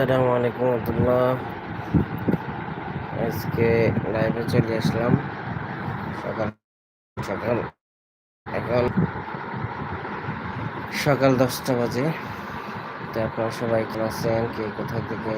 আসসালামু আলাইকুম রহমতুল্লাহ আজকে লাইভে চলে আসলাম। সকাল সকাল। এখন সকাল দশটা বাজে। তো আপনারা সবাই কেমন আছেন? কে কোথা থেকে?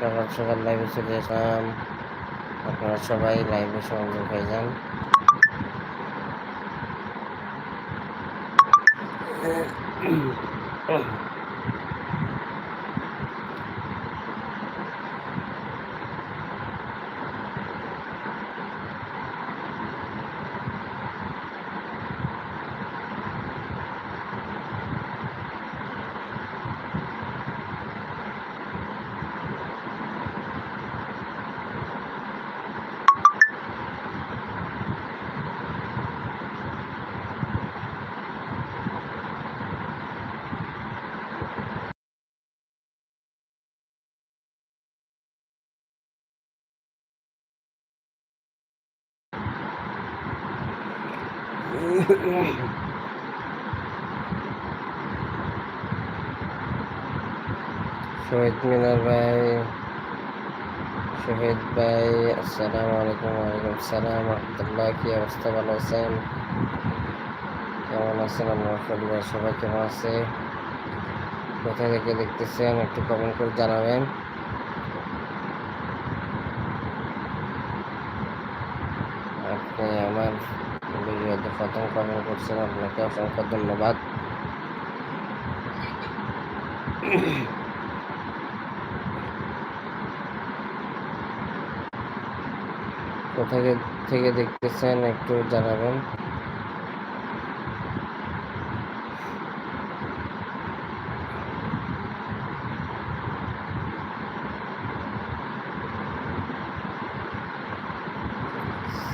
সকাল সকাল লাইভে চলে আসলাম। আপনারা সবাই লাইভে সংযোগ হয়ে যান। শহীদ মিনার ভাই, শহীদ ভাই, আসসালামু আলাইকুম, ওয়ালাইকুম আসসালাম রহমতুল্লাহ কি অবস্থা? ভালো আছেন? কেমন আছেন? আপনার পরিবার সবাই কেমন আছে? কোথা থেকে দেখতেছেন? একটু কমেন্ট করে জানাবেন। আপনি আমার প্রথম কমেন্ট করছেন আপনাকে অসংখ্য ধন্যবাদ। কোথায় থেকে দেখতেছেন একটু জানাবেন।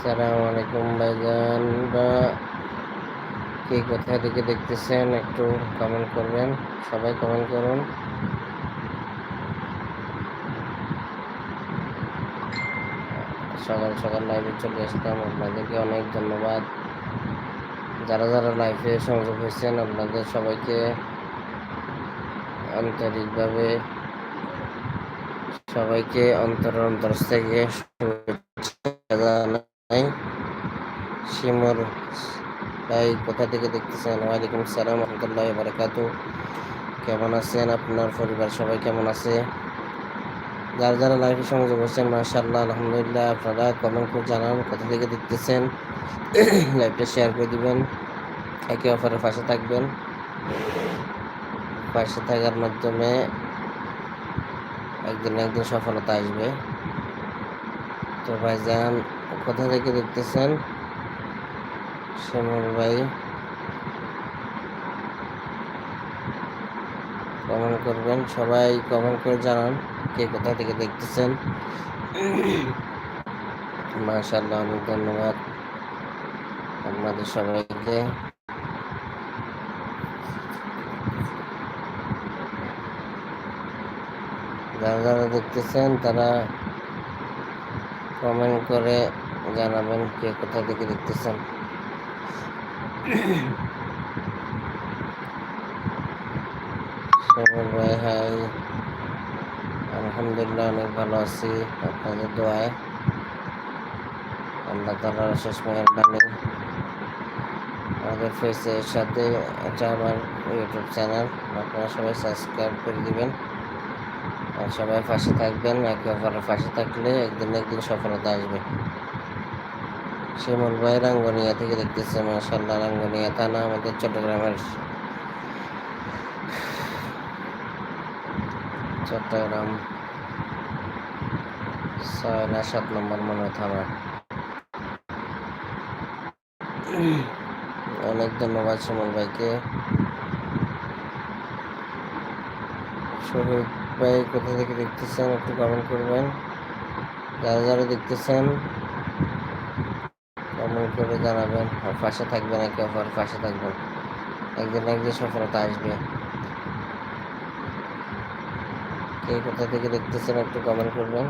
সালাম আলাইকুম ভাইজান। বা কে কোথা থেকে দেখতেছেন একটু কমেন্ট করবেন, সবাই কমেন্ট করুন। সকাল সকাল লাইভে চলে আসলাম, আপনাদেরকে অনেক ধন্যবাদ। যারা যারা লাইফে সংযোগ হয়েছেন, আপনাদের সবাইকে আন্তরিকভাবে সবাইকে অন্তর অন্তর থেকে শিমুর ভাই, কোথা থেকে দেখতেছেন? ওয়ালাইকুম সালাম রহমতুল্লাহ বারকাতু। কেমন আছেন আপনার পরিবার? সবাই কেমন আছে? যারা যারা লাইভে সংযোগ হচ্ছেন মাশাআল্লাহ, আলহামদুলিল্লাহ, আপনারা কমেন্ট করে জানান কোথা থেকে দেখতেছেন। লাইভটা শেয়ার করে দিবেন। একে অপরের পাশে থাকবেন। পাশে থাকার মাধ্যমে একদিন একদিন সফলতা আসবে। তো ভাইজান, কোথা থেকে দেখতেছেন? শ্যামল ভাই। কমেন্ট করবেন, সবাই কমেন্ট করে জানান কে কোথা থেকে দেখতেছেন। মাশাআল্লাহ, অনেক ধন্যবাদ আপনাদের সবাইকে। যারা যারা দেখতেছেন, তারা কমেন্ট করে জানাবেন কে কোথা থেকে দেখতেছেন। সবল ভাই আলহামদুলিল্লাহ অনেক ভালো আছি। আপনাদের দোয়ায়। আল্লাহ তালার শেষ মেহরবানি। আমাদের ফেসের সাথে এটা আমার ইউটিউব চ্যানেল। আপনারা সবাই সাবস্ক্রাইব করে দিবেন। আর সবাই পাশে থাকবেন। একে অপরের পাশে থাকলে একদিন একদিন সফলতা আসবে। শিমুল ভাই রাঙ্গনিয়া থেকে দেখতেছে মাসাল্লাহ রাঙ্গনিয়া থানা আমাদের চট্টগ্রামের। চট্টগ্রাম ছয় না সাত নম্বর মনে থানা। অনেক ধন্যবাদ শিমুল ভাইকে। শহীদ ভাই কোথা থেকে দেখতেছেন একটু কমেন্ট করবেন। যারা যারা দেখতেছেন করে জানাবেন আর পাশে থাকবেন একে অপর পাশে থাকবেন? একদিন একদিন সফলতা আসবে। কে কোথা থেকে দেখতেছেন একটু কমেন্ট করবেন।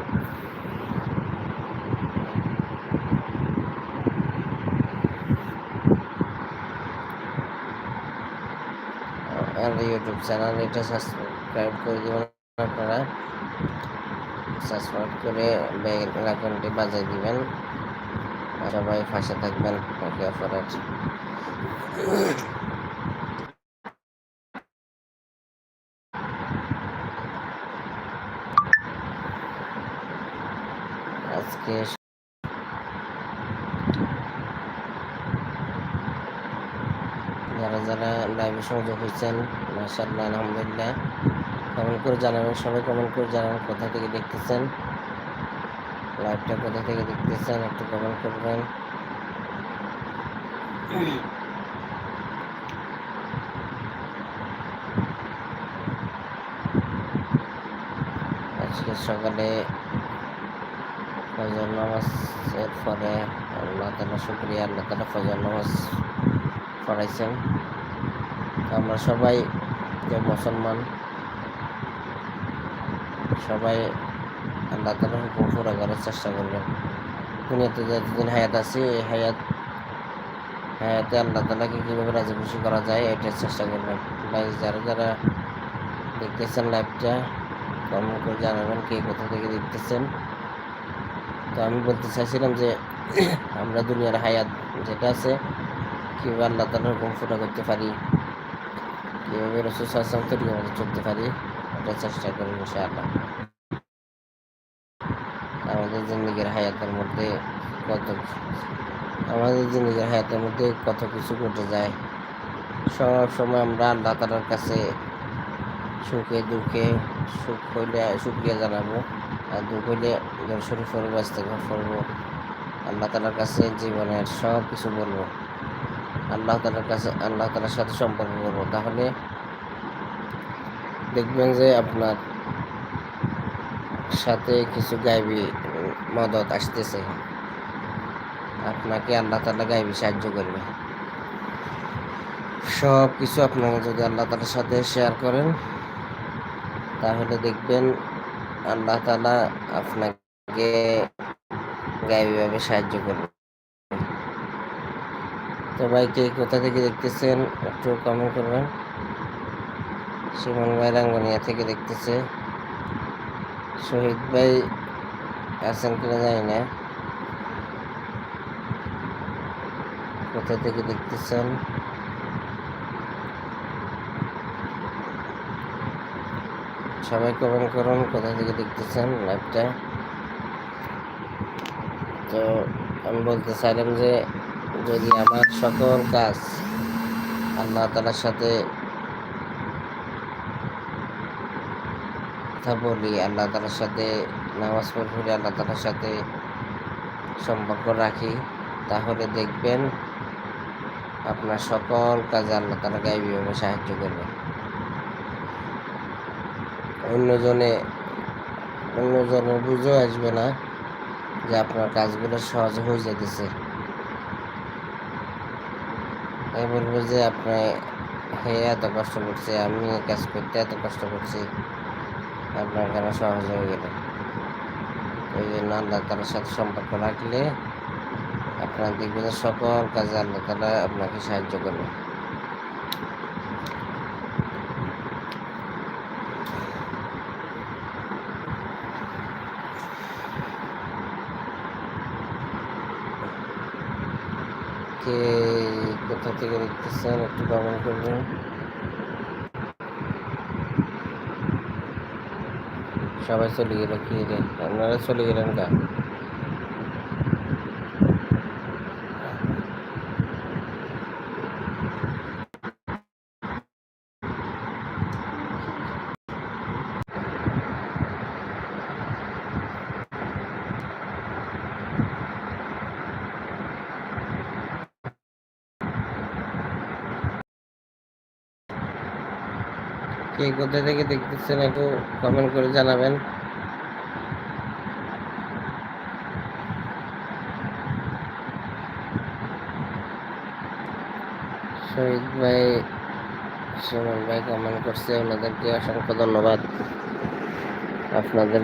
আর ইউটিউব চ্যানেল এটা সাবস্ক্রাইব করে দেবেন আপনারা। সাবস্ক্রাইব করে বেল আইকনটি বাজিয়ে দিবেন। আর সবাই পাশে থাকবেন অপরের আজকে যারা যারা লাইভে সংযোগ হয়েছেন মাসাল্লাহ আলহামদুলিল্লাহ। কমেন্ট করে জানাবেন, সবাই কমেন্ট করে জানাবেন কোথা থেকে দেখতেছেন। লাইভটা কোথা থেকে দেখতেছেন একটু কমেন্ট করবেন। আজকে সকালে ফজর নামাজের পরে আল্লাহ তালা শুক্রিয়া, আল্লাহ তালা ফজর নামাজ পড়াইছেন। আমরা সবাই যে মুসলমান, সবাই আল্লাহ তালার হুকুম পুরো করার চেষ্টা করবেন। দুনিয়াতে যতদিন হায়াত আছে, এই হায়াত হায়াতে আল্লাহ তালাকে কীভাবে রাজি খুশি করা যায়, এটার চেষ্টা করবেন। ভাই, যারা যারা দেখতেছেন লাইভটা কমেন্ট করে জানাবেন কে কোথা থেকে দেখতেছেন। তো আমি বলতে চাইছিলাম যে, আমরা দুনিয়ার হায়াত যেটা আছে, কীভাবে আল্লাহ তালার হুকুম ফুটা করতে পারি, কীভাবে রসুল সাহসাম তৈরি চলতে পারি এটা চেষ্টা করি ইনশাআল্লাহ। আমাদের জিন্দগির হায়াতের মধ্যে কত আমাদের জিন্দগির হায়াতের মধ্যে কত কিছু ঘটে যায়। সব সময় আমরা আল্লাহ তালার কাছে সুখে, দুঃখে সুখ হইলে সুক্রিয়া জানাব আর দুঃখ হইলে শরীর ফরব ইস্তেগফার করব। আল্লাহ তালার কাছে জীবনের সব কিছু বলব। আল্লাহ তালার কাছে, আল্লাহ তালার সাথে সম্পর্ক করব। তাহলে দেখবেন যে আপনার সাথে কিছু গাইবি মদত আসতেছে। আপনাকে আল্লাহ তালা গাইবি সাহায্য করবে। সব কিছু আপনাকে যদি আল্লাহ তালার সাথে শেয়ার করেন, তাহলে দেখবেন আল্লাহ তালা আপনাকে গাইবিভাবে সাহায্য করবে। তো ভাই, কে কোথা থেকে দেখতেছেন একটু কমেন্ট করবেন। সুমন ভাই রাঙ্গনিয়া থেকে দেখতেছে। শহীদ ভাই আছেন কিনা জানি না। কোথা থেকে দেখতেছেন? সবাই কমেন্ট করুন কোথা থেকে দেখতেছেন লাইভটা তো আমি বলতে চাইলাম যে, যদি আমার সকল কাজ আল্লাহ তালার সাথে কথা বলি, আল্লাহ তালার সাথে নামাজ পড়ি আল্লাহ তালার সাথে সম্পর্ক রাখি, তাহলে দেখবেন আপনার সকল কাজে আল্লাহ তালা গাইবীভাবে সাহায্য করবে। অন্যজনে অন্যজনের বুঝেও আসবে না যে আপনার কাজগুলো সহজ হয়ে যেতেছে। আমি বলব যে আপনি হে এত কষ্ট করছে, আমি কাজ করতে এত কষ্ট করছি, আপনার কেন সহজ হয়ে গেল? ওই জন্য আল্লাহ তালার সাথে সম্পর্ক রাখলে আপনার দেখবেন সকল কাজে আল্লাহ তালা আপনাকে সাহায্য করবে। কে কোথা থেকে দেখতেছেন একটু কমেন্ট করবেন। সবাই চলে গেল কি রে আপনারা চলে গেলেন গা। কে কোথা থেকে দেখতেছেন একটু কমেন্ট করে জানাবেন। শহীদ ভাই, সুমন ভাই কমেন্ট করছে, ওনাদেরকে অসংখ্য ধন্যবাদ। আপনাদের